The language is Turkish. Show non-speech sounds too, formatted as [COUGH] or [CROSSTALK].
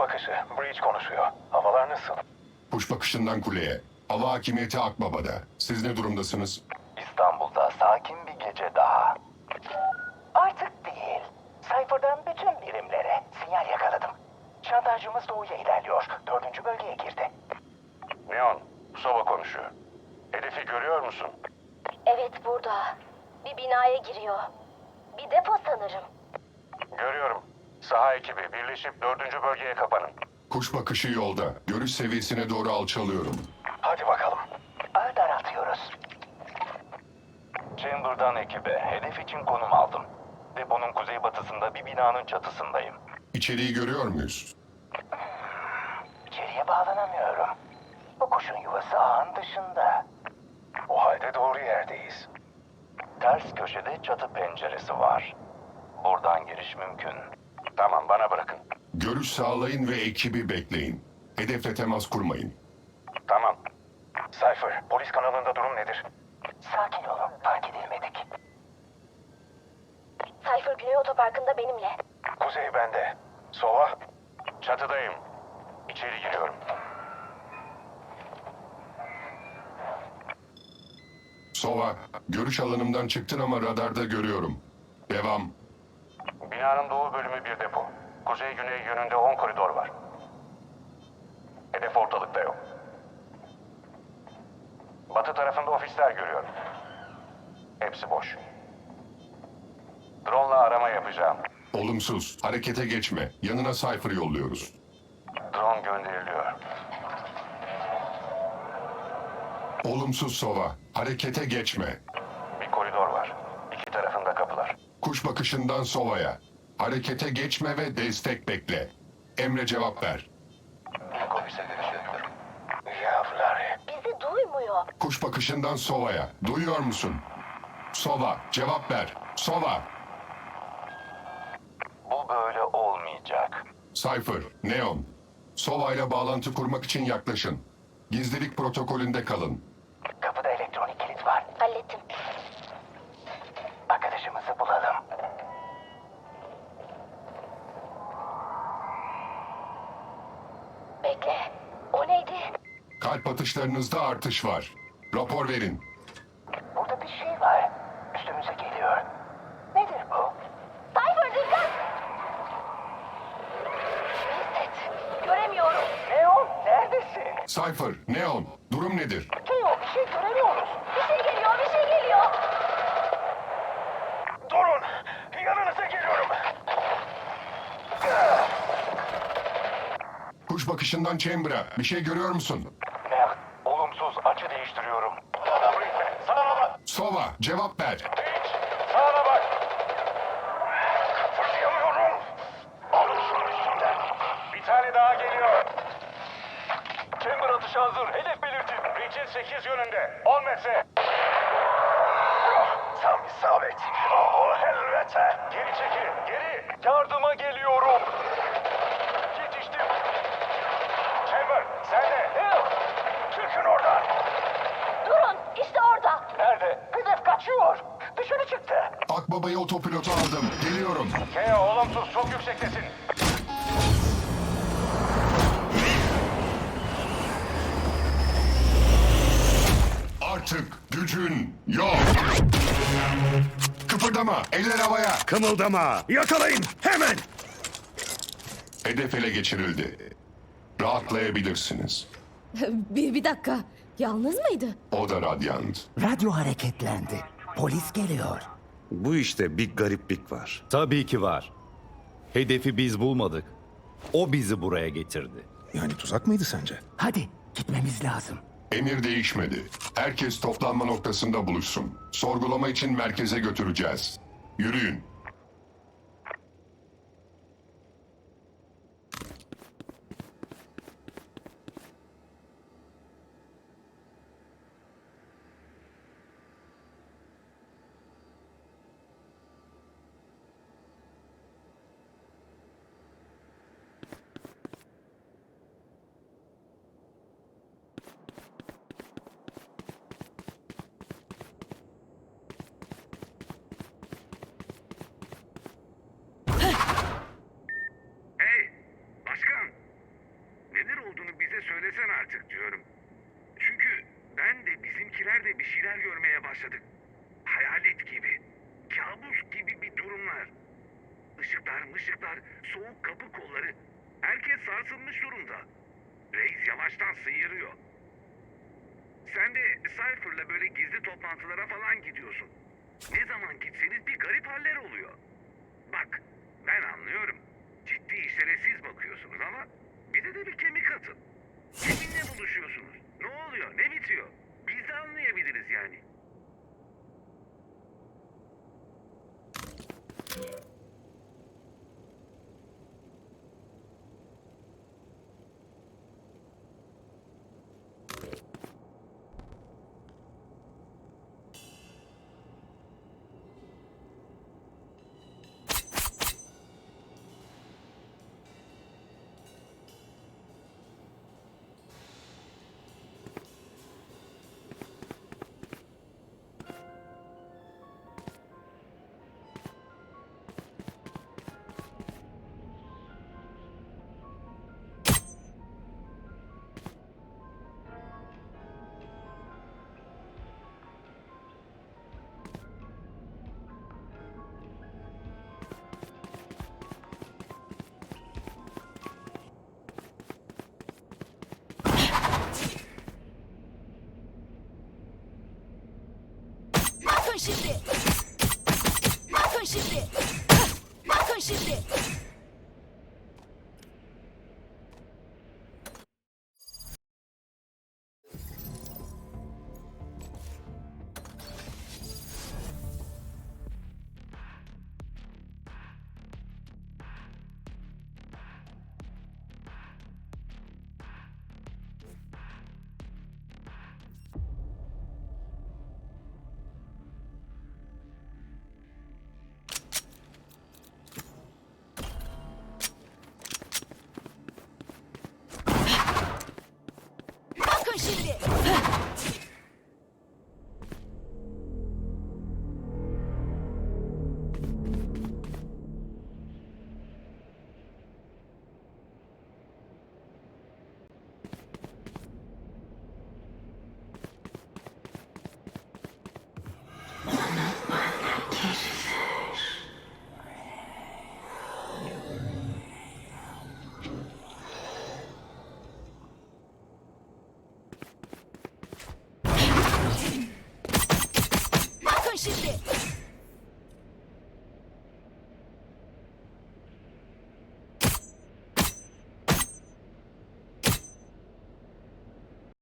bakışı. Breach konuşuyor. Havalar nasıl? Kuş bakışından kuleye. Hava hakimiyeti Akbaba'da. Siz ne durumdasınız? İstanbul'da sakin bir gece daha. Artık değil. Cypher'dan bütün birimlere sinyal yakaladım. Şantajcımız doğuya ilerliyor. Dördüncü bölgeye girdi. Neon, Sova konuşuyor. Hedefi görüyor musun? Evet burada. Bir binaya giriyor. Bir depo sanırım. Görüyorum. Saha ekibi birleşip dördüncü bölgeye kapanın. Kuş bakışı yolda. Görüş seviyesine doğru alçalıyorum. Hadi bakalım. Ağ daraltıyoruz. Chamber'dan ekibe hedef için konum aldım. Deponun kuzeybatısında bir binanın çatısındayım. İçeriği görüyor muyuz? İçeriye bağlanamıyorum. Bu kuşun yuvası ağın dışında. O halde doğru yerdeyiz. Ters köşede çatı penceresi var. Buradan giriş mümkün. Tamam, bana bırakın. Görüş sağlayın ve ekibi bekleyin. Hedefle temas kurmayın. Tamam. Cypher, polis kanalında durum nedir? Sakin olun, fark edilmedik. Cypher Güney Otoparkı'nda benimle. Kuzey bende. Sova, Çatıdayım. İçeri giriyorum. Sova, görüş alanımdan çıktın ama radarda görüyorum. Devam. Binanın doğu bölümü bir depo. Kuzey-güney yönünde 10 koridor var. Hedef ortalıkta yok. Batı tarafında ofisler görüyorum. Hepsi boş. Drone'la arama yapacağım. Olumsuz. Harekete geçme. Yanına Cypher yolluyoruz. Drone gönderiliyor. Olumsuz Sova. Harekete geçme. Bir koridor var. İki tarafında kapılar. Kuş bakışından Sova'ya. Harekete geçme ve destek bekle. Emre cevap ver. İlk ofise dönüşüyorum. yavrular. Bizi duymuyor. Kuş bakışından Sova'ya. Duyuyor musun? Sova, cevap ver. Sova. Bu böyle olmayacak. Cypher, Neon. Sova ile bağlantı kurmak için yaklaşın. Gizlilik protokolünde kalın. Bekle. O neydi? Kalp atışlarınızda artış var. Rapor verin. Burada bir şey var. Üstümüze geliyor. Nedir bu? Cypher dikkat! Reset. Göremiyorum. Leon neredesin? Cypher, Neon. Durum nedir? Teo bir şey göremiyoruz. Bir şey geliyor, bir şey geliyor. Durun, yanınıza geliyorum. Kuş bakışından Chamber'a. Bir şey görüyor musun? Mert, olumsuz açı değiştiriyorum. Sağına bak. Sova, cevap ver. Hiç. Sağına bak. Fırlayamıyorum. Alın şunu üstümden. Bir tane daha geliyor. Chamber atışı hazır. Hedef belirtin. Breach'in 8 yönünde. 10 metre. Akbaba'yı otopilotu aldım. Geliyorum. Keo olumsuz. Çok yüksektesin. Artık gücün yok. Kıpırdama. Eller havaya. Kımıldama! Yakalayın! Hemen! Hedef ele geçirildi. Rahatlayabilirsiniz. [LAUGHS] Bir, bir dakika. Yalnız mıydı? O da Radyant. Radyo hareketlendi. Polis geliyor. Bu işte bir gariplik var. Tabii ki var. Hedefi biz bulmadık. O bizi buraya getirdi. Yani tuzak mıydı sence? Hadi gitmemiz lazım. Emir değişmedi. Herkes toplanma noktasında buluşsun. Sorgulama için merkeze götüreceğiz. Yürüyün. söylesen artık diyorum. Çünkü ben de bizimkiler de bir şeyler görmeye başladık. Hayalet gibi, kabus gibi bir durumlar. Işıklar mışıklar, soğuk kapı kolları. Herkes sarsılmış durumda. Reis yavaştan sıyırıyor. Sen de Cypher'la böyle gizli toplantılara falan gidiyorsun. Ne zaman gitseniz bir garip haller oluyor. Bak, ben anlıyorum. Ciddi işlere siz bakıyorsunuz ama bize de bir kemik atın. Kiminle buluşuyorsunuz? Ne oluyor? Ne bitiyor? Biz de anlayabiliriz yani. Bakın şimdi. Bakın şimdi. Bakın şimdi. Bakın şimdi. şimdi.